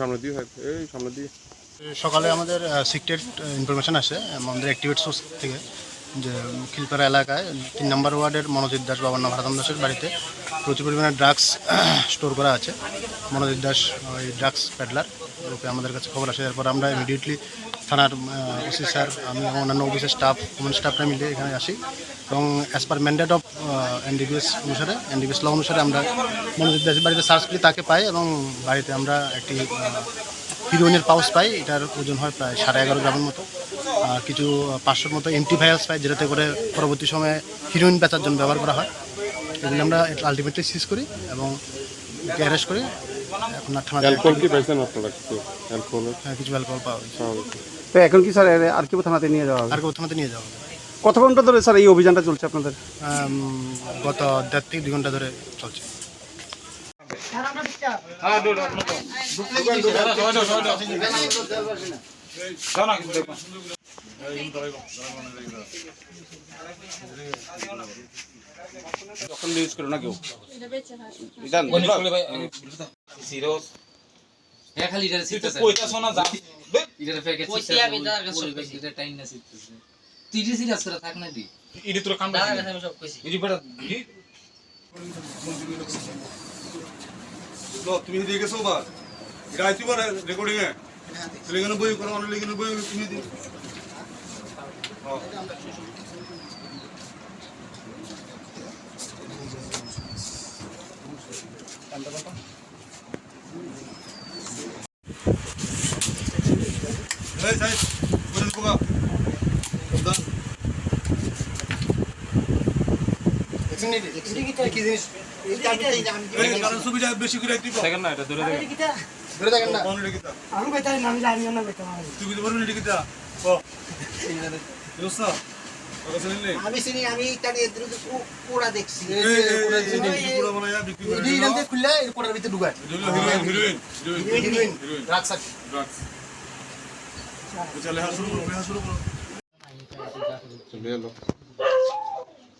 সামনে দিয়ে এই সামনে দিয়ে। সকালে আমাদের সিক্রেট ইনফরমেশন আসে, আমাদের অ্যাক্টিভেট সোর্স থেকে, যে খিলপাড়া এলাকায় তিন নম্বর ওয়ার্ডের মনোজিৎ দাস বাবার নাম, ভারতম দাসের বাড়িতে প্রচুর পরিমাণে ড্রাগস স্টোর করা আছে। মনোজিৎ দাস, ওই ড্রাগস প্যাডলার রূপে আমাদের কাছে খবর আসে, এরপর আমরা ইমিডিয়েটলি থানার ওসি স্যার, আমি অন্যান্য অফিসের স্টাফ কমন স্টাফরা মিলে এখানে আসি এবং as per mandate of NDPS অনুসারে এনডিবিএস ল অনুসারে আমরা মনোজিৎ দাসের বাড়িতে সার্চ করি, তাকে পাই এবং বাড়িতে আমরা একটি হিরোইনের পাউচ পাই, এটার ওজন হয় প্রায় সাড়ে এগারো গ্রামের মতো। কিছু পাঁচশোর মতো এন্টিভাইরাস পাই, যেটাতে করে পরবর্তী সময়ে হিরোইন বেচার জন্য ব্যবহার করা হয়। এগুলি আমরা আলটিমেটলি সিজ করি এবং অ্যারেস্ট করি এখন আর থানাতে অ্যালকোহল কি পাইছেন আপনারা কিছু? অ্যালকোহল হ্যাঁ, কিছু অ্যালকোহল পাওয়া গেছে। তো এখন কি স্যার আর কি থানাতে নিয়ে যাওয়া হবে? আর কেউ থানাতে নিয়ে যাওয়া হবে? কত ঘণ্টা ধরে স্যার এই অভিযানটা চলছে আপনাদের? গত দেড় থেকে দুই ঘণ্টা ধরে চলছে। ইউজ করো না কেউ এটা এটা খালি এটারে ছিটতেছে কইতাছো না। এটা টাইম না ছিটতেছে তুই যে সিরিয়াস কাম দাদার কাছে আমি তুমি দিয়ে গেছো বা এটা আইতি বা রেকর্ডিং এ লিখে বই করো অনেক লিখে বই কারণ সুবিধা বেশি করে দিবো। সেকেন্ড না এটা ধরে দেখে। ধরে দেখেন না। কোন লিখিতা। আমি কইতাই না আমি জানি না কইতাম তুই বুঝতে পারবি লিখিতা। ও। দোস্তা ওকে শুনলি? নে আমি চিনি আমি পুরা দেখছি। এই বানায়া বিক্রি করে দিল। খুললে এর পরের ভিতরে ঢুকায়। Heroin heroin heroin heroin drugs drugs চলে হাসুর হাসুর চলে এলো।